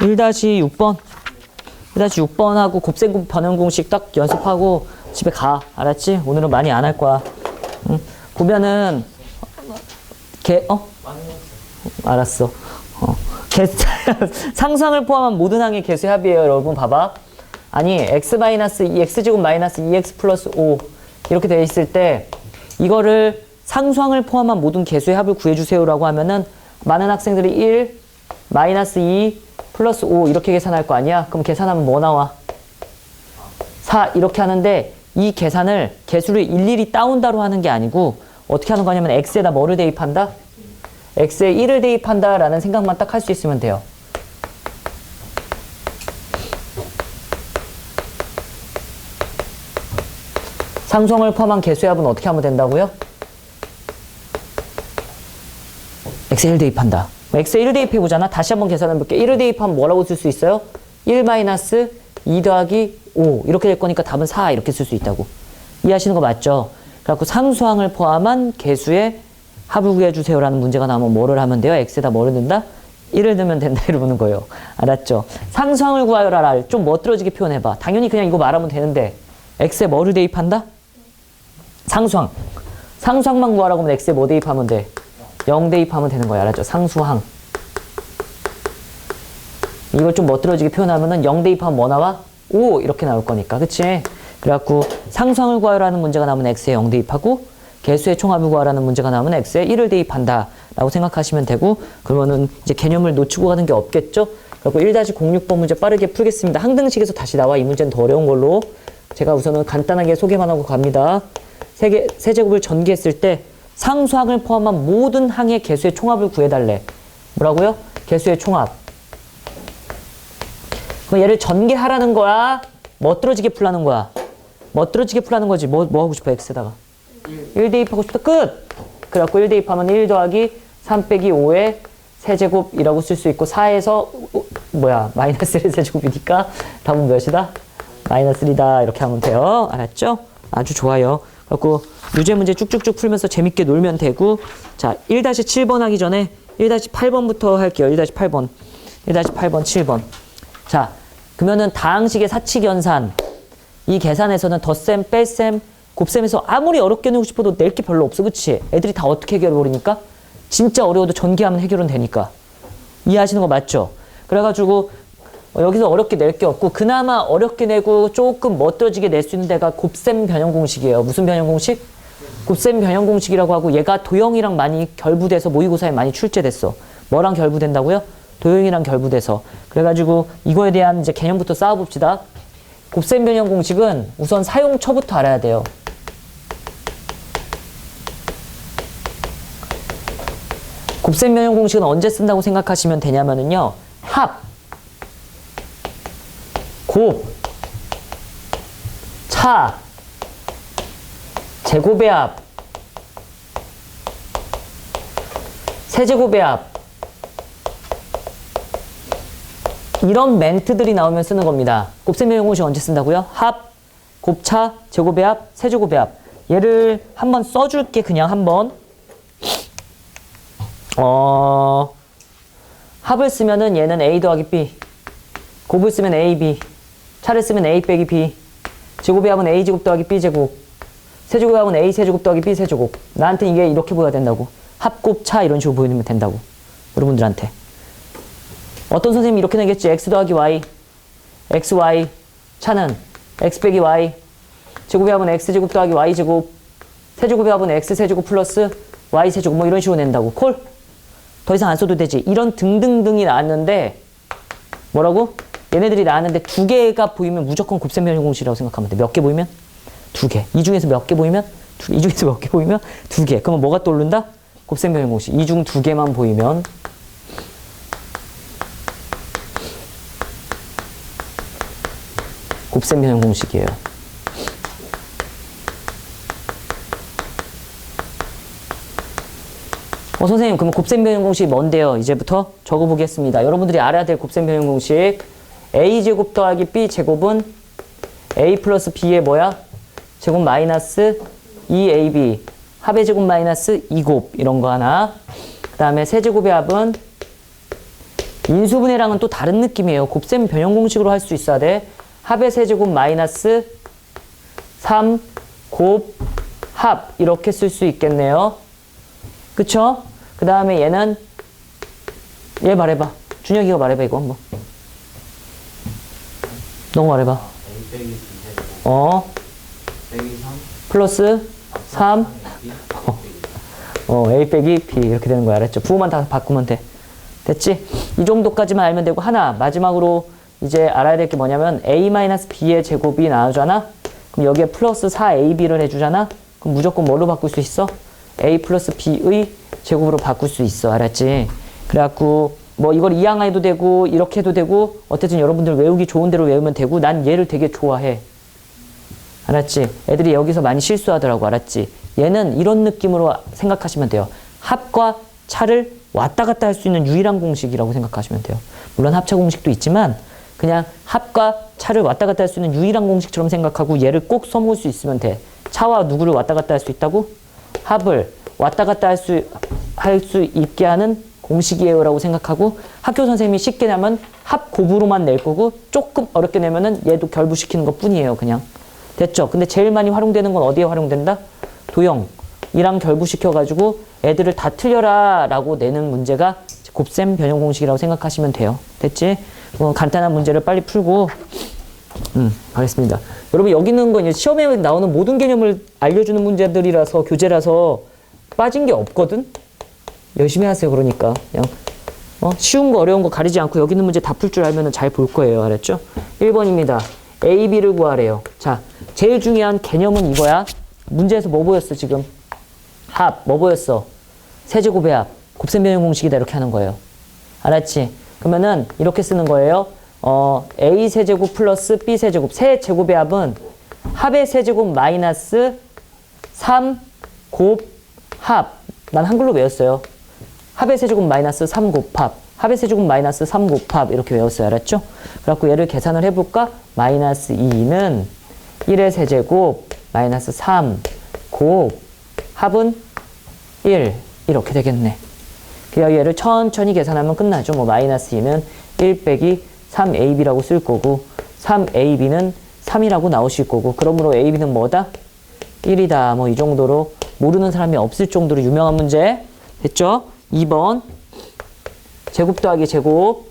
1-6번 1-6번 하고 곱셈 변형 공식 딱 연습하고 집에 가 알았지? 오늘은 많이 안 할 거야 응? 보면은 개 어? 알았어 어. 개, 상수항을 포함한 모든 항의 개수의 합이에요 여러분 봐봐 아니 x 마이너스 2 x제곱 마이너스 2x 플러스 5 이렇게 돼 있을 때 이거를 상수항을 포함한 모든 개수의 합을 구해주세요라고 하면은 많은 학생들이 1 마이너스 2 플러스 5 이렇게 계산할 거 아니야? 그럼 계산하면 뭐 나와? 4 이렇게 하는데 이 계산을 개수를 일일이 따온다로 하는 게 아니고 어떻게 하는 거냐면 x에다 뭐를 대입한다? x에 1을 대입한다 라는 생각만 딱 할 수 있으면 돼요. 상수항을 포함한 개수의 합은 어떻게 하면 된다고요? x에 1 대입한다. X에 1 대입해보잖아. 다시 한번 계산해볼게. 1을 대입하면 뭐라고 쓸 수 있어요? 1 마이너스 2 더하기 5 이렇게 될 거니까 답은 4 이렇게 쓸 수 있다고. 이해하시는 거 맞죠? 그래갖고 상수항을 포함한 개수의 합을 구해주세요라는 문제가 나오면 뭐를 하면 돼요? x에다 뭐를 넣는다? 1을 넣으면 된다 이러는 거예요. 알았죠? 상수항을 구하여라. 좀 멋들어지게 표현해봐. 당연히 그냥 이거 말하면 되는데 x에 뭐를 대입한다? 상수항. 상수항만 구하라고 하면 x에 뭐 대입하면 돼? 0 대입하면 되는 거야. 알았죠? 상수항. 이걸 좀 멋들어지게 표현하면은 0 대입하면 뭐 나와? 5 이렇게 나올 거니까. 그치? 그래갖고 상수항을 구하라는 문제가 나오면 x에 0 대입하고 개수의 총합을 구하라는 문제가 나오면 x에 1을 대입한다 라고 생각하시면 되고 그러면은 이제 개념을 놓치고 가는 게 없겠죠? 그리고 1-06번 문제 빠르게 풀겠습니다. 항등식에서 다시 나와 이 문제는 더 어려운 걸로 제가 우선은 간단하게 소개만 하고 갑니다. 세개, 세제곱을 전개했을 때 상수항을 포함한 모든 항의 개수의 총합을 구해달래. 뭐라고요? 개수의 총합. 그럼 얘를 전개하라는 거야? 멋들어지게 풀라는 거야? 멋들어지게 풀라는 거지. 뭐, 뭐 하고 싶어, x에다가? 1 대입 하고 싶다, 끝! 그래갖고 1 대입 하면 1 더하기 3 빼기 5의 세제곱이라고 쓸 수 있고 4에서 뭐야 마이너스 1의 세제곱이니까 답은 몇이다? 마이너스 1이다 이렇게 하면 돼요. 알았죠? 아주 좋아요. 그래갖고 유제 문제 쭉쭉쭉 풀면서 재밌게 놀면 되고 자 1-7번 하기 전에 1-8번부터 할게요. 1-8번 1-8번 7번 자 그러면은 다항식의 사칙 연산 이 계산에서는 덧셈, 뺄셈, 곱셈에서 아무리 어렵게 내고 싶어도 낼 게 별로 없어 그치? 애들이 다 어떻게 해결해 버리니까? 진짜 어려워도 전개하면 해결은 되니까 이해하시는 거 맞죠? 그래가지고 어, 여기서 어렵게 낼 게 없고 그나마 어렵게 내고 조금 멋들어지게 낼 수 있는 데가 곱셈 변형 공식이에요. 무슨 변형 공식? 곱셈 변형 공식이라고 하고 얘가 도형이랑 많이 결부돼서 모의고사에 많이 출제됐어. 뭐랑 결부된다고요? 도형이랑 결부돼서. 그래가지고 이거에 대한 이제 개념부터 쌓아봅시다. 곱셈 변형 공식은 우선 사용처부터 알아야 돼요. 곱셈 변형 공식은 언제 쓴다고 생각하시면 되냐면은요. 합, 곱, 차, 제곱의 합, 세제곱의 합 이런 멘트들이 나오면 쓰는 겁니다. 곱셈 변형 공식 언제 쓴다고요? 합, 곱차, 제곱의 합, 세제곱의 합 얘를 한번 써줄게 그냥 한번 어 합을 쓰면은 얘는 a 더하기 b 곱을 쓰면 ab 차를 쓰면 a 빼기 b. 제곱의 합은 a 제곱 더하기 b 제곱. 세제곱의 합은 a 세제곱 더하기 b 세제곱. 나한테 이게 이렇게 보여야 된다고. 합곱차 이런 식으로 보이면 된다고. 여러분들한테. 어떤 선생님이 이렇게 내겠지? X 더하기 y. Xy 차는 x 빼기 y. 제곱의 합은 x 제곱 더하기 y 제곱. 세제곱의 합은 x 세제곱 플러스 y 세제곱. 뭐 이런 식으로 낸다고. 콜? 더 이상 안 써도 되지. 이런 등등등이 나왔는데 뭐라고? 얘네들이 나왔는데 두 개가 보이면 무조건 곱셈 변형 공식이라고 생각하면 돼. 몇 개 보이면? 두 개. 이 중에서 몇 개 보이면? 두 개. 이 중에서 몇 개 보이면? 두 개. 그러면 뭐가 떠오른다? 곱셈 변형 공식. 이 중 두 개만 보이면 곱셈 변형 공식이에요. 어, 선생님, 그럼 곱셈 변형 공식이 뭔데요? 이제부터 적어보겠습니다. 여러분들이 알아야 될 곱셈 변형 공식. A제곱 더하기 b제곱은 a 플러스 b의 뭐야? 제곱 마이너스 2ab. 합의 제곱 마이너스 2곱. 이런 거 하나. 그 다음에 세제곱의 합은 인수분해랑은 또 다른 느낌이에요. 곱셈 변형 공식으로 할 수 있어야 돼. 합의 세제곱 마이너스 3 곱 합 이렇게 쓸 수 있겠네요. 그쵸? 그 다음에 얘는 얘 말해봐. 준혁이가 말해봐 이거 한번. 너가 말해봐. 어 빼기 3 플러스 3 B 어, A 빼기 B 이렇게 되는 거야 알았죠? 부호만 다 바꾸면 돼 됐지? 이 정도까지만 알면 되고 하나 마지막으로 이제 알아야 될 게 뭐냐면 A-B의 제곱이 나오잖아 그럼 여기에 플러스 4AB를 해주잖아 그럼 무조건 뭘로 바꿀 수 있어? A 플러스 B의 제곱으로 바꿀 수 있어 알았지? 그래갖고 뭐 이걸 이항해도 되고 이렇게 해도 되고 어쨌든 여러분들 외우기 좋은 대로 외우면 되고 난 얘를 되게 좋아해 알았지? 애들이 여기서 많이 실수하더라고, 알았지? 얘는 이런 느낌으로 생각하시면 돼요. 합과 차를 왔다 갔다 할 수 있는 유일한 공식이라고 생각하시면 돼요. 물론 합차 공식도 있지만 그냥 합과 차를 왔다 갔다 할 수 있는 유일한 공식처럼 생각하고 얘를 꼭 써먹을 수 있으면 돼. 차와 누구를 왔다 갔다 할 수 있다고? 합을 왔다 갔다 할 수 할 수 있게 하는 공식이에요라고 생각하고 학교 선생님이 쉽게 내면 합 곱으로만 낼 거고 조금 어렵게 내면은 얘도 결부시키는 것 뿐이에요, 그냥. 됐죠? 근데 제일 많이 활용되는 건 어디에 활용된다? 도형이랑 결부시켜 가지고 애들을 다 틀려라 라고 내는 문제가 곱셈 변형 공식이라고 생각하시면 돼요. 됐지? 뭐 간단한 문제를 빨리 풀고, 음, 하겠습니다. 여러분, 여기 있는 건 시험에 나오는 모든 개념을 알려주는 문제들이라서, 교재라서 빠진 게 없거든? 열심히 하세요, 그러니까. 그냥, 어? 쉬운 거, 어려운 거 가리지 않고 여기 있는 문제 다 풀 줄 알면 잘 볼 거예요. 알았죠? 1번입니다. A, B를 구하래요. 자, 제일 중요한 개념은 이거야. 문제에서 뭐 보였어, 지금? 합, 뭐 보였어? 세제곱의 합, 곱셈 변형 공식이다, 이렇게 하는 거예요. 알았지? 그러면은 이렇게 쓰는 거예요. 어, A 세제곱 플러스 B 세제곱. 세 제곱의 합은 합의 세제곱 마이너스 3 곱 합. 난 한글로 외웠어요. 합의 세제곱 마이너스 3 곱합. 합의 세제곱 마이너스 3 곱합. 이렇게 외웠어요. 알았죠? 그래갖고 얘를 계산을 해볼까? 마이너스 2는 1의 세제곱 마이너스 3 곱 합은 1 이렇게 되겠네. 그래야 얘를 천천히 계산하면 끝나죠. 뭐 마이너스 2는 1 빼기 3ab라고 쓸 거고 3ab는 3이라고 나오실 거고 그러므로 ab는 뭐다? 1이다. 뭐 이 정도로 모르는 사람이 없을 정도로 유명한 문제 됐죠? 2번 제곱 더하기 제곱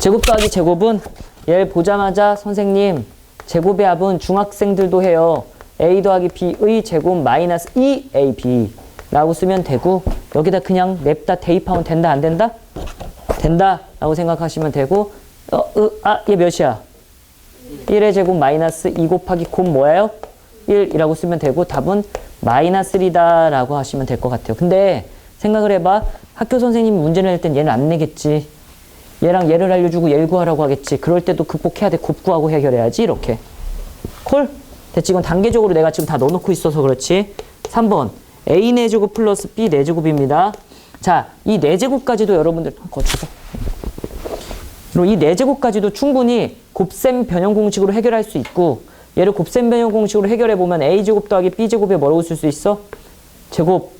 제곱 더하기 제곱은 얘를 보자마자 선생님 제곱의 합은 중학생들도 해요. a 더하기 b의 제곱 마이너스 2ab 라고 쓰면 되고 여기다 그냥 냅다 대입하면 된다 안 된다? 된다 라고 생각하시면 되고 어, 으, 아, 얘 몇이야? 1의 제곱 마이너스 2 곱하기 곱 뭐예요? 1이라고 쓰면 되고 답은 마이너스 1이다 라고 하시면 될 것 같아요. 근데 생각을 해봐. 학교 선생님이 문제를 낼 땐 얘는 안 내겠지. 얘랑 얘를 알려주고 얘를 구하라고 하겠지. 그럴 때도 극복해야 돼. 곱구하고 해결해야지. 이렇게. 콜? 됐지? 이건 단계적으로 내가 지금 다 넣어놓고 있어서 그렇지. 3번. A 4제곱 플러스 B 4제곱입니다. 자, 이 4제곱까지도 여러분들, 거쳐서. 그리고 이 4제곱까지도 충분히 곱셈 변형 공식으로 해결할 수 있고, 얘를 곱셈 변형 공식으로 해결해 보면 A제곱 더하기 B제곱에 뭐라고 쓸 수 있어? 제곱.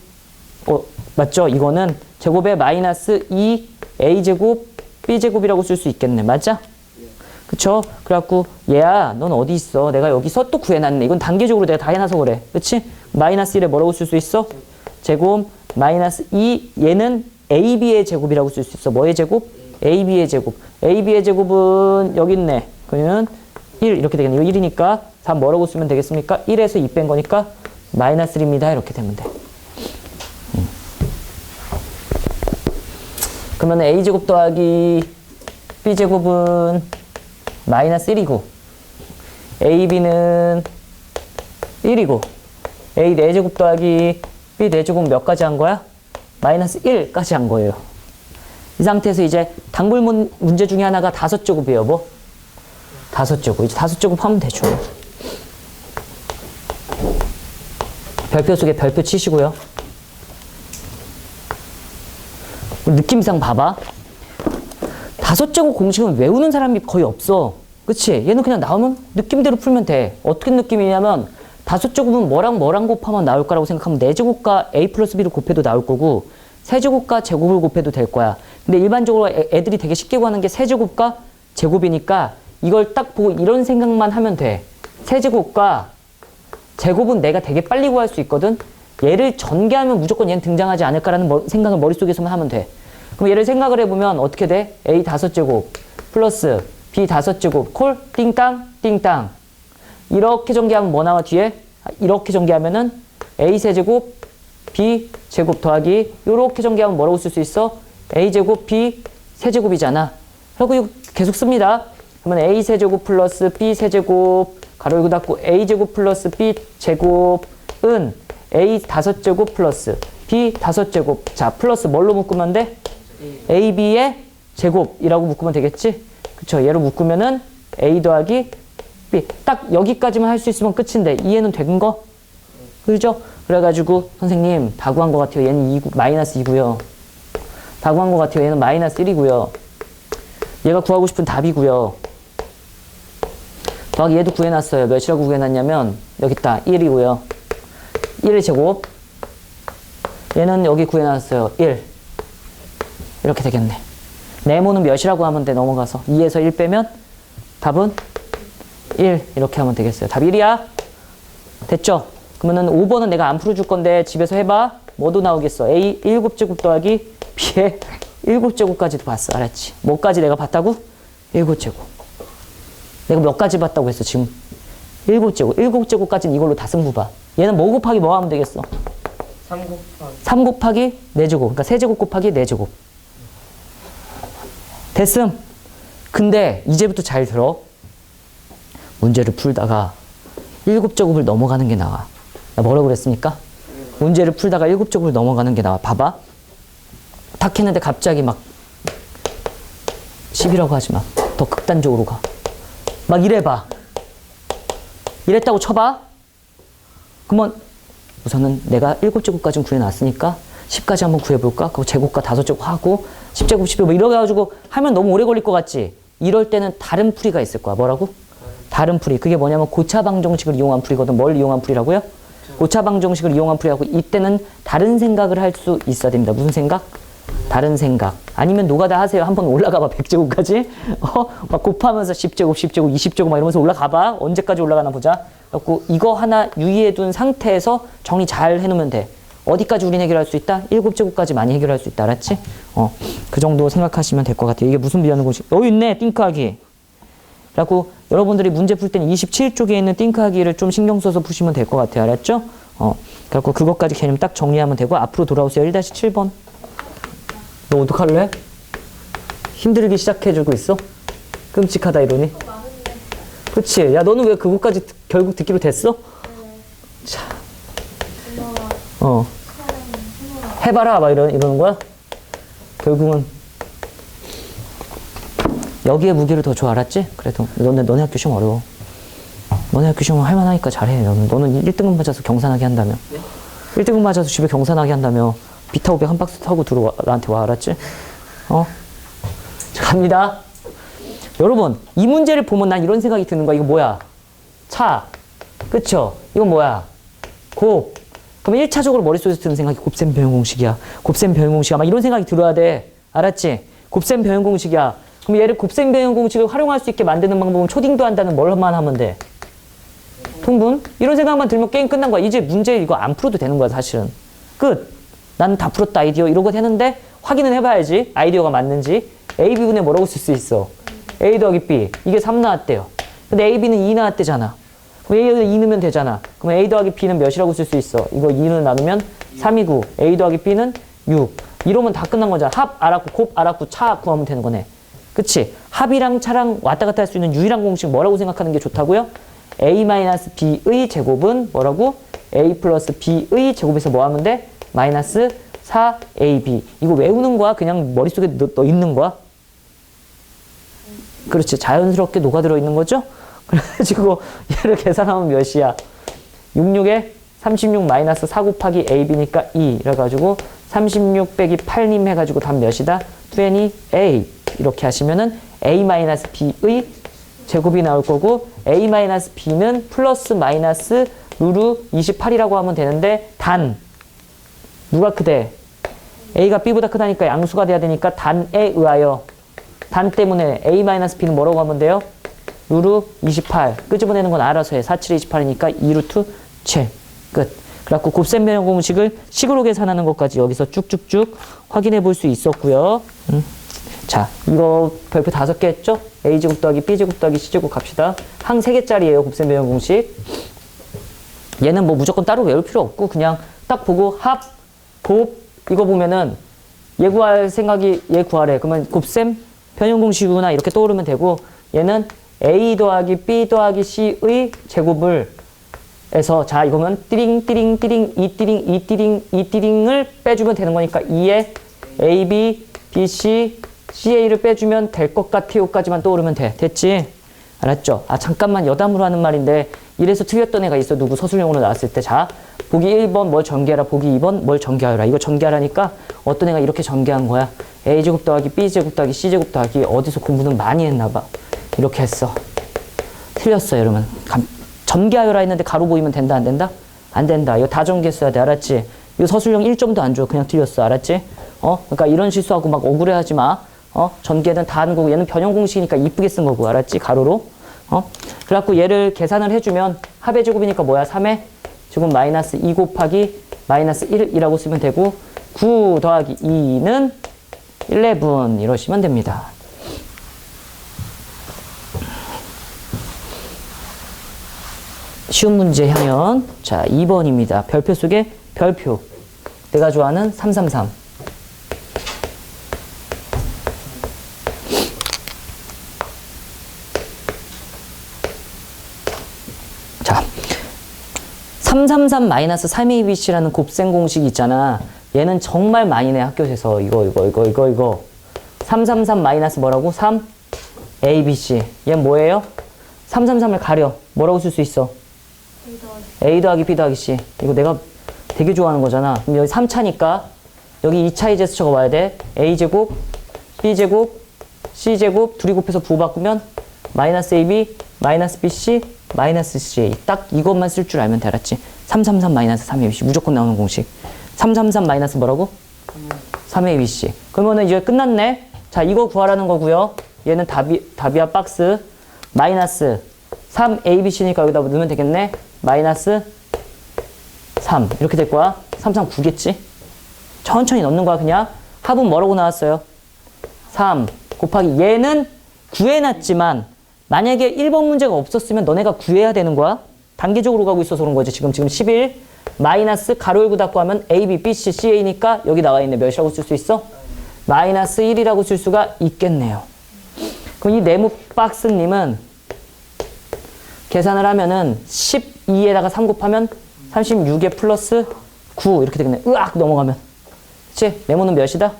어, 맞죠? 이거는 제곱에 마이너스 2 A제곱 B제곱이라고 쓸 수 있겠네. 맞아? 그쵸? 그래갖고 얘야 넌 어디 있어? 내가 여기서 또 구해놨네. 이건 단계적으로 내가 다 해놔서 그래. 그치? 마이너스 1에 뭐라고 쓸 수 있어? 제곱 마이너스 2 얘는 AB의 제곱이라고 쓸 수 있어. 뭐의 제곱? AB의 제곱. AB의 제곱은 여기 있네. 그러면 1 이렇게 되겠네. 이거 1이니까 3 뭐라고 쓰면 되겠습니까? 1에서 2 뺀 거니까 마이너스 1입니다. 이렇게 되면 돼. 그러면 a제곱 더하기 b제곱은 마이너스 1이고 ab는 1이고 a 4제곱 더하기 b 4제곱 몇 가지 한 거야? 마이너스 1까지 한 거예요. 이 상태에서 이제 단골 문- 문제 중에 하나가 다섯 제곱이에요. 뭐? 다섯 제곱. 이제 다섯 제곱 하면 되죠. 별표 속에 별표 치시고요. 느낌상 봐봐. 다섯 제곱 공식은 외우는 사람이 거의 없어. 그치? 얘는 그냥 나오면 느낌대로 풀면 돼. 어떻게 느낌이냐면 다섯 제곱은 뭐랑 뭐랑 곱하면 나올 거라고 생각하면 네 제곱과 a 플러스 b를 곱해도 나올 거고 세 제곱과 제곱을 곱해도 될 거야. 근데 일반적으로 애, 애들이 되게 쉽게 구하는 게 세 제곱과 제곱이니까 이걸 딱 보고 이런 생각만 하면 돼. 세제곱과 제곱은 내가 되게 빨리 구할 수 있거든. 얘를 전개하면 무조건 얘는 등장하지 않을까라는 머- 생각을 머릿속에서만 하면 돼. 그럼 얘를 생각을 해보면 어떻게 돼? a 다섯 제곱 플러스 b 다섯 제곱 콜 띵땅 띵땅 이렇게 전개하면 뭐 나와 뒤에? 아, 이렇게 전개하면은 a 세제곱 b 제곱 더하기 이렇게 전개하면 뭐라고 쓸 수 있어? a 제곱 b 세제곱이잖아. 그리고 계속 씁니다. 그러면 a 세제곱 플러스 b 세제곱 가로 열고 닫고 a 제곱 플러스 b 제곱은 a 다섯 제곱 플러스 b 다섯 제곱 자 플러스 뭘로 묶으면 돼? ab의 제곱이라고 묶으면 되겠지? 그쵸 얘로 묶으면은 a 더하기 b 딱 여기까지만 할 수 있으면 끝인데 이해는 된 거? 그죠? 그래가지고 선생님 다 구한 것 같아요 얘는 2, 마이너스 2고요 다 구한 것 같아요 얘는 마이너스 1이고요 얘가 구하고 싶은 답이고요 더하기 얘도 구해놨어요. 몇이라고 구해놨냐면 여기 있다. 1이고요. 1의 제곱. 얘는 여기 구해놨어요. 1 이렇게 되겠네. 네모는 몇이라고 하면 돼 넘어가서. 2에서 1 빼면 답은 1 이렇게 하면 되겠어요. 답 1이야? 됐죠? 그러면은 5번은 내가 안 풀어줄 건데 집에서 해봐. 뭐도 나오겠어? A 7제곱 더하기 B의 7제곱까지도 봤어. 알았지? 뭐까지 내가 봤다고? 7제곱 내가 몇 가지 봤다고 했어 지금 7제곱 7제곱까지는 이걸로 다 승부 봐 얘는 뭐 곱하기 뭐 하면 되겠어 3 곱하기 3 곱하기 4제곱. 그러니까 세제곱 곱하기 4제곱. 됐음. 근데 이제부터 잘 들어. 문제를 풀다가 7제곱을 넘어가는 게 나와. 나 뭐라고 그랬습니까? 문제를 풀다가 7제곱을 넘어가는 게 나와. 봐봐. 탁 했는데 갑자기 막 10이라고 하지 마. 더 극단적으로 가. 막 이래봐. 이랬다고 쳐봐. 그러면 우선은 내가 7제곱까지는 구해놨으니까 10까지 한번 구해볼까? 그거 제곱과 다섯 제곱 하고 10제곱, 10제곱 뭐 이렇게 해가지고 하면 너무 오래 걸릴 것 같지? 이럴 때는 다른 풀이가 있을 거야. 뭐라고? 다른 풀이. 그게 뭐냐면 고차방정식을 이용한 풀이거든. 뭘 이용한 풀이라고요? 고차방정식을 이용한 풀이하고 이때는 다른 생각을 할 수 있어야 됩니다. 무슨 생각? 다른 생각. 아니면 노가다 하세요. 한번 올라가봐. 100제곱까지. 어? 막 곱하면서 10제곱, 10제곱, 20제곱 막 이러면서 올라가봐. 언제까지 올라가나 보자. 그래갖고 이거 하나 유의해둔 상태에서 정리 잘 해놓으면 돼. 어디까지 우린 해결할 수 있다? 7제곱까지 많이 해결할 수 있다. 알았지? 어. 그 정도 생각하시면 될 것 같아요. 이게 무슨 비하는 곳이? 여기 있네. 띵크하기. 그래갖고 여러분들이 문제 풀 때는 27쪽에 있는 띵크하기를 좀 신경 써서 푸시면 될 것 같아요. 알았죠? 어. 그래갖고 그것까지 개념 딱 정리하면 되고 앞으로 돌아오세요. 1-7번. 너 어떡할래? 힘들기 시작해주고 있어? 끔찍하다 이러니? 그치? 야 너는 왜 그것까지 듣- 결국 듣기로 됐어? 자, 어, 해봐라 막 이러, 이러는 거야? 결국은 여기에 무게를 더 줘 알았지? 그래도 너네 너네 학교 시험 어려워. 너네 학교 시험 할만하니까 잘해. 너는 너는 1등급 맞아서 경산하게 한다며. 1등급 맞아서 집에 경산하게 한다며. 비타 500 한 박스 타고 들어와 나한테 와 알았지? 어? 자, 갑니다. 여러분 이 문제를 보면 난 이런 생각이 드는 거야. 이거 뭐야? 차. 그쵸? 이건 뭐야? 곱. 그럼 1차적으로 머릿속에서 드는 생각이 곱셈 변형 공식이야. 곱셈 변형 공식이야. 막 이런 생각이 들어야 돼. 알았지? 곱셈 변형 공식이야. 그럼 얘를 곱셈 변형 공식을 활용할 수 있게 만드는 방법은 초딩도 한다는 뭘만 하면 돼? 통분? 이런 생각만 들면 게임 끝난 거야. 이제 문제 이거 안 풀어도 되는 거야, 사실은. 끝. 나는 다 풀었다, 아이디어. 이러고 되는데 확인은 해봐야지. 아이디어가 맞는지. A, B분에 뭐라고 쓸 수 있어? A 더하기 B. 이게 3 나왔대요. 근데 A, B는 2 나왔대잖아. 그럼 A에서 2 넣으면 되잖아. 그럼 A 더하기 B는 몇이라고 쓸 수 있어? 이거 2는 나누면 3이고 A 더하기 B는 6. 이러면 다 끝난 거잖아. 합 알았고 곱 알았고 차 구하면 되는 거네. 그치? 합이랑 차랑 왔다 갔다 할 수 있는 유일한 공식 뭐라고 생각하는 게 좋다고요? A-B의 제곱은 뭐라고? A 플러스 B의 제곱에서 뭐 하면 돼? 마이너스 4AB. 이거 외우는 거야? 그냥 머릿속에 넣, 넣 있는 거야? 그렇지. 자연스럽게 녹아들어 있는 거죠? 그래가지고 얘를 계산하면 몇이야? 66에 36 마이너스 4 곱하기 AB니까 2. 이래가지고 36 빼기 8님 해가지고 답 몇이다? 20A. 이렇게 하시면은 A 마이너스 B의 제곱이 나올 거고 A 마이너스 B는 플러스 마이너스 루루 28이라고 하면 되는데 단 누가 크대? A가 B보다 크다니까 양수가 돼야 되니까 단에 의하여 단 때문에 A-B는 뭐라고 하면 돼요? 루루 28 끄집어내는 건 알아서 해 47에 28이니까 2루트 7 끝. 그래갖고 곱셈 변형 공식을 식으로 계산하는 것까지 여기서 쭉쭉쭉 확인해 볼 수 있었고요. 음. 자, 이거 별표 다섯 개 했죠? A제곱 더하기 B제곱 더하기 C제곱 갑시다. 항 세 개짜리예요, 곱셈 변형 공식. 얘는 뭐 무조건 따로 외울 필요 없고 그냥 딱 보고 합, 곱 이거 보면은 얘 구할 생각이 얘 구하래. 그러면 곱셈 변형 공식이구나 이렇게 떠오르면 되고 얘는 A 더하기 B 더하기 C의 제곱을 에서 자 이거면 띠링 띠링 띠링 이 띠링 이 띠링 이 띠링을 빼주면 되는 거니까 2에 A, B, B, C, CA를 빼주면 될 것 같아요까지만 떠오르면 돼. 됐지? 알았죠? 아 잠깐만 여담으로 하는 말인데 이래서 틀렸던 애가 있어. 누구 서술형으로 나왔을 때. 자 보기 1번 뭘 전개하라. 보기 2번 뭘 전개하라. 이거 전개하라니까 어떤 애가 이렇게 전개한 거야. A제곱 더하기 B제곱 더하기 C제곱 더하기 어디서 공부는 많이 했나 봐. 이렇게 했어. 틀렸어요, 여러분. 감- 전개하여라 했는데 가로 보이면 된다, 안 된다? 안 된다. 이거 다 전개했어야 돼, 알았지? 이거 서술형 1점도 안 줘. 그냥 틀렸어, 알았지? 어? 그러니까 이런 실수하고 막 억울해 하지 마. 어? 전개는 다 하는 거고, 얘는 변형 공식이니까 이쁘게 쓴 거고, 알았지? 가로로. 어? 그래갖고 얘를 계산을 해주면 합의 제곱이니까 뭐야? 3의 제곱 마이너스 2 곱하기 마이너스 1이라고 쓰면 되고, 9 더하기 2는 11 이러시면 됩니다. 쉬운 문제 하면 자 2번입니다. 별표 속에 별표 내가 좋아하는 333 333 마이너스 3ABC라는 곱셈 공식이 있잖아. 얘는 정말 많이 내 학교에서 이거 이거 이거 이거 이거 333 마이너스 뭐라고? 3 ABC. 얘 뭐예요? 333을 가려. 뭐라고 쓸 수 있어? A 더하기 B 더하기 C. 이거 내가 되게 좋아하는 거잖아. 그럼 여기 3차니까 여기 2차의 제스처가 와야 돼. A제곱, B제곱, C제곱 둘이 곱해서 부호 바꾸면 마이너스 AB, 마이너스 BC, 마이너스 CA. 딱 이것만 쓸 줄 알면 돼. 알았지? 333 마이너스 3ABC. 무조건 나오는 공식. 333 마이너스 뭐라고? 3ABC. 그러면은 이제 끝났네. 자, 이거 구하라는 거고요. 얘는 답이, 답이야 박스. 마이너스 3ABC니까 여기다 넣으면 되겠네. 마이너스 3. 이렇게 될 거야. 3, 3, 9겠지? 천천히 넣는 거야, 그냥. 합은 뭐라고 나왔어요? 3 곱하기 얘는 구해놨지만 만약에 1번 문제가 없었으면 너네가 구해야 되는 거야. 단계적으로 가고 있어서 그런 거지. 지금 지금 11 마이너스 가로 열고 닫고 하면 A, B, B, C, CA니까 여기 나와 있네. 몇이라고 쓸 수 있어? 마이너스 1이라고 쓸 수가 있겠네요. 그럼 이 네모 박스님은 계산을 하면은 12에다가 3 곱하면 36에 플러스 9 이렇게 되겠네. 으악 넘어가면. 그치? 네모는 몇이다?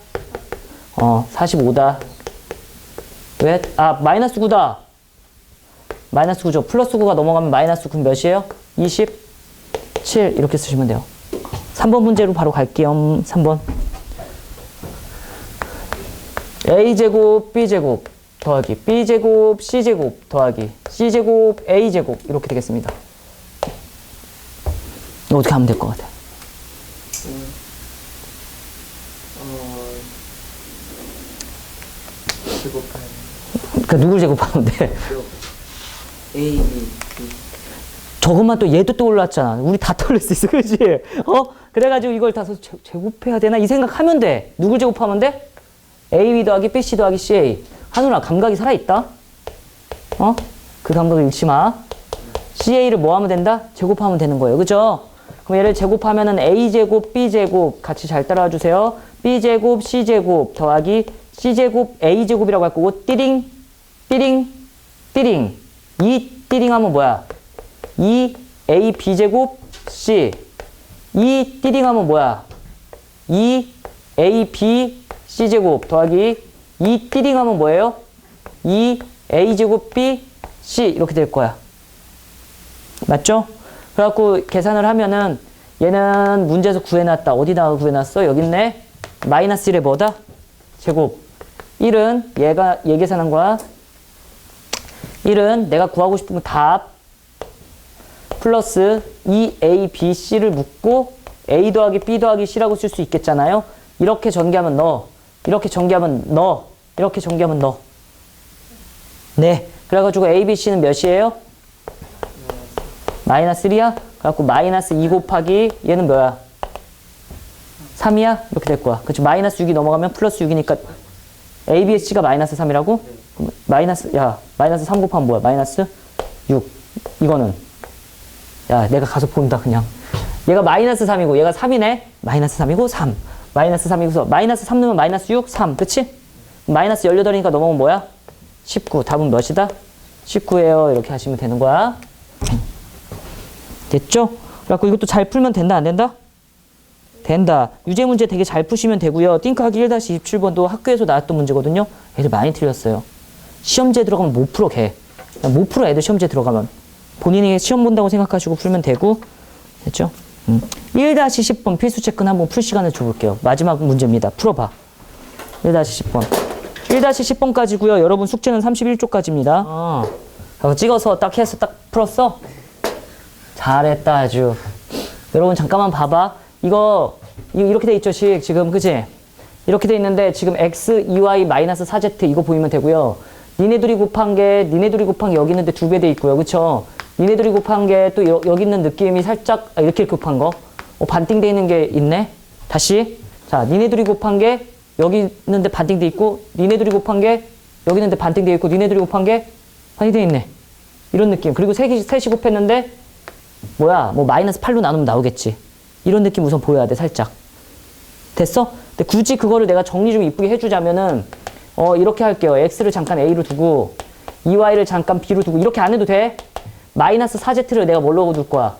어, 45다. 왜? 아, 마이너스 9다. 마이너스 9죠. 플러스 9가 넘어가면 마이너스 9 몇이에요? 27 이렇게 쓰시면 돼요. 3번 문제로 바로 갈게요. 3번. a제곱 b제곱 더하기 b제곱 c제곱 더하기 c제곱 a제곱 이렇게 되겠습니다. 어떻게 하면 될 것 같아? 어. 제곱하는 그러니까 누굴 제곱하면 돼? A, B. 저것만 또 얘도 떠올랐잖아. 우리 다 떠올릴 수 있어. 그렇지? 어? 그래가지고 이걸 다 제- 제곱해야 되나? 이 생각하면 돼. 누굴 제곱하면 돼? A, B 더하기 B, C 더하기 CA. 하누라 감각이 살아있다? 어? 그 감각을 잃지 마. CA를 뭐 하면 된다? 제곱하면 되는 거예요. 그죠? 그럼 얘를 제곱하면은 A제곱, B제곱 같이 잘 따라와 주세요. B제곱, C제곱 더하기 C제곱, A제곱이라고 할 거고 띠링, 띠링, 띠링. 이 띠링 하면 뭐야? 2 a b 제곱 c 이 띠링 하면 뭐야? 2 a b c 제곱 더하기 이 띠링 하면 뭐예요? 2 a 제곱 b c 이렇게 될 거야. 맞죠? 그래갖고 계산을 하면은 얘는 문제에서 구해놨다. 어디다가 구해놨어? 여기 있네. 마이너스 1에 뭐다? 제곱. 1은 얘가 얘 계산한 거야. 1은 내가 구하고 싶은 답 플러스 2a, b, c를 묶고 a 더하기 b 더하기 c라고 쓸 수 있겠잖아요. 이렇게 전개하면 너. 이렇게 전개하면 너. 이렇게 전개하면 너. 네. 그래가지고 A, B, C는 몇이에요? 마이너스 1이야? 그래갖고 마이너스 2 곱하기 얘는 뭐야? 3이야? 이렇게 될 거야. 그치? 마이너스 6이 넘어가면 플러스 6이니까 A, B, C가 마이너스 3이라고? 마이너스, 야, 마이너스 3 곱하면 뭐야? 마이너스 6. 이거는. 야, 내가 가서 본다, 그냥. 얘가 마이너스 3이고, 얘가 3이네? 마이너스 3이고, 3. 마이너스 3이고서, 마이너스 3 넣으면 마이너스 6, 3. 그치? 마이너스 18이니까 넘어오면 뭐야? 19. 답은 몇이다? 19예요. 이렇게 하시면 되는 거야. 됐죠? 그래갖고 이것도 잘 풀면 된다, 안 된다? 된다. 유제 문제 되게 잘 푸시면 되고요. 띵크하기 1-27번도 학교에서 나왔던 문제거든요. 애들 많이 틀렸어요. 시험지에 들어가면 못 풀어, 걔. 못 풀어, 애들 시험지에 들어가면. 본인이 시험 본다고 생각하시고 풀면 되고. 됐죠? 음. 1-10번 필수 체크는 한번 풀 시간을 줘볼게요. 마지막 문제입니다. 풀어봐. 1-10번. 1-10번까지고요. 여러분 숙제는 31쪽까지입니다. 아, 찍어서 딱 해서 딱 풀었어? 잘했다 아주. 여러분 잠깐만 봐봐. 이거 이- 이렇게 돼 있죠 식 지금 그지? 이렇게 돼 있는데 지금 x 2y 마이너스 4z 이거 보이면 되고요. 니네들이 곱한 게 니네들이 곱한 게 여기 있는데 두 배 돼 있고요. 그쵸? 니네들이 곱한 게 또 여기 있는 느낌이 살짝 아, 이렇게 곱한 거. 어, 반띵돼 있는 게 있네. 다시 자 니네들이 곱한 게 여기 있는데 반띵돼 있고 니네들이 곱한 게 여기 있는데 반띵돼 있고 니네들이 곱한 게 반띵돼 있네. 이런 느낌. 그리고 셋이, 셋이 곱했는데 뭐야 뭐 마이너스 8로 나누면 나오겠지 이런 느낌 우선 보여야 돼 살짝 됐어? 근데 굳이 그거를 내가 정리 좀 이쁘게 해주자면은 어 이렇게 할게요 x를 잠깐 a로 두고 2y를 잠깐 b로 두고 이렇게 안 해도 돼? 마이너스 4z를 내가 뭘로 둘 거야?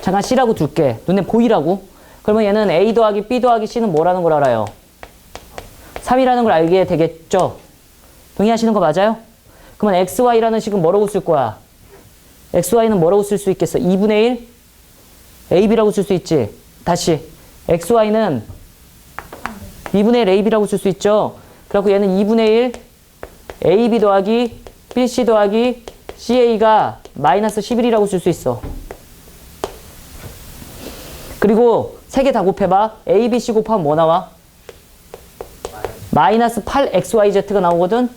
잠깐 c라고 둘게 눈에 보이라고 그러면 얘는 a 더하기 b 더하기 c는 뭐라는 걸 알아요? 3이라는 걸 알게 되겠죠? 동의하시는 거 맞아요? 그러면 xy라는 식은 뭐라고 쓸 거야? xy는 뭐라고 쓸 수 있겠어? 2분의 1? ab라고 쓸 수 있지. 다시. xy는 2분의 1 ab라고 쓸 수 있죠. 그래갖고 얘는 2분의 1 ab 더하기 bc 더하기 ca가 마이너스 11이라고 쓸 수 있어. 그리고 세 개 다 곱해봐. a, b, c 곱하면 뭐 나와? 마이너스 8xyz가 나오거든.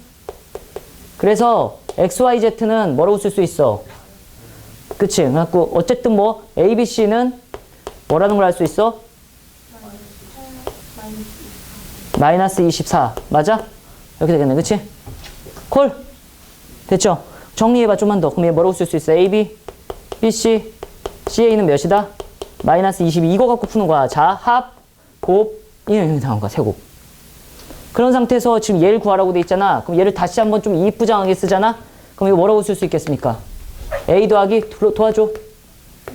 그래서 xyz는 뭐라고 쓸 수 있어? 그치? 그래갖고 어쨌든 뭐 A, B, C는 뭐라는 걸 알 수 있어? 마이너스 24 맞아? 이렇게 되겠네 그치? 콜? 됐죠? 정리해봐 좀만 더 그럼 얘 뭐라고 쓸 수 있어? A, B, B, C, CA는 몇이다? 마이너스 22 이거 갖고 푸는 거야 자, 합, 곱, 이렇게 나온 거야 세곱 그런 상태에서 지금 얘를 구하라고 돼 있잖아 그럼 얘를 다시 한번 좀 이쁘장하게 쓰잖아 그럼 이거 뭐라고 쓸 수 있겠습니까? A 더하기 도- 도와줘.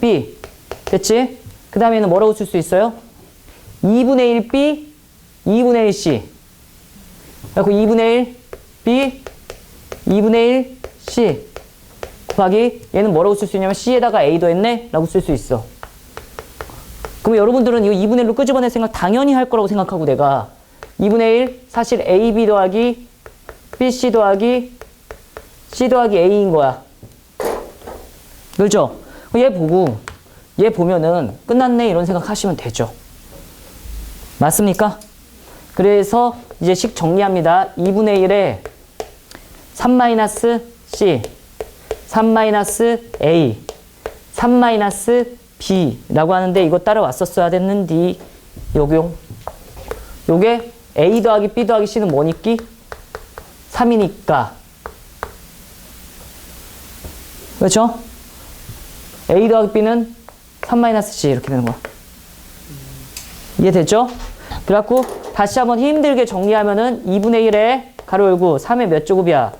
B. 됐지? 그 다음에는 뭐라고 쓸 수 있어요? 2분의 1 B, 2분의 1 C. 그래갖고 2분의 1 B, 2분의 1 C. 곱하기 얘는 뭐라고 쓸 수 있냐면 C에다가 A 더했네? 라고 쓸 수 있어. 그럼 여러분들은 이거 2분의 1로 끄집어낼 생각 당연히 할 거라고 생각하고 내가 2분의 1 사실 AB 더하기 BC 더하기 C 더하기 A인 거야. 그렇죠? 얘 보고 얘 보면은 끝났네 이런 생각하시면 되죠. 맞습니까? 그래서 이제 식 정리합니다. 2분의 1에 3-C, 3-A, 3-B라고 하는데 이거 따라왔었어야 됐는데 요경 요게 A 더하기 B 더하기 C는 뭐니까? 3이니까 그렇죠? A 더하기 B는 3-C 이렇게 되는 거야. 이해됐죠? 그래갖고 다시 한번 힘들게 정리하면은 2분의 1에 가로 열고 3의 몇 제곱이야?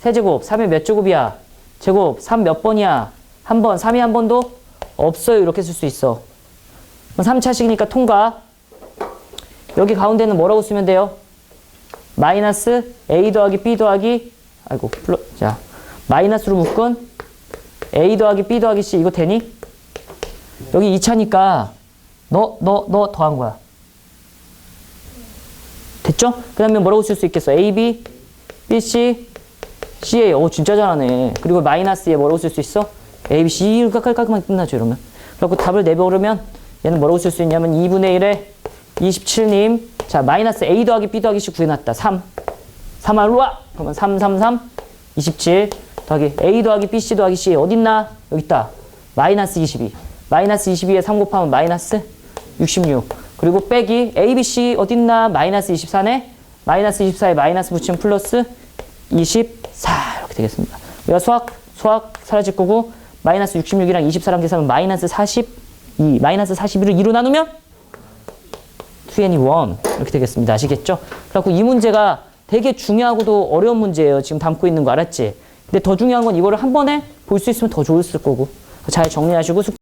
세제곱. 3의 몇 제곱이야? 제곱. 3 몇 번이야? 한 번. 3이 한 번도 없어요. 이렇게 쓸 수 있어. 3차식이니까 통과. 여기 가운데는 뭐라고 쓰면 돼요? 마이너스 A 더하기 B 더하기 아이고 플러 자 마이너스로 묶은 A 더하기 B 더하기 C 이거 되니? 여기 2차니까 너, 너, 너 더한 거야. 됐죠? 그 다음에 뭐라고 쓸 수 있겠어? A, B, B, C, C, A. 오, 진짜 잘하네. 그리고 마이너스에 뭐라고 쓸 수 있어? A, B, C. 이렇게 깔끔하게 끝나죠, 이러면. 그리고 답을 내버리면 얘는 뭐라고 쓸 수 있냐면 2분의 1에 27님. 자, 마이너스 A 더하기 B 더하기 C 구해놨다. 3. 3아, 일로 와! 그러면 3, 3, 3. 27. 더하기 A 더하기 B, C 더하기 C. 어딨나? 여기 있다. 마이너스 22. 마이너스 22에 3 곱하면 마이너스 66. 그리고 빼기 A, B, C 어딨나? 마이너스 24네? 마이너스 24에 마이너스 붙이면 플러스 24. 이렇게 되겠습니다. 우리가 수학, 수학 사라질 거고, 마이너스 66이랑 24랑 계산하면 마이너스 42. 마이너스 41을 2로 나누면 2n1 이렇게 되겠습니다. 아시겠죠? 그래갖고 이 문제가 되게 중요하고도 어려운 문제예요. 지금 담고 있는 거 알았지? 근데 더 중요한 건 이거를 한 번에 볼 수 있으면 더 좋았을 거고 잘 정리하시고 숙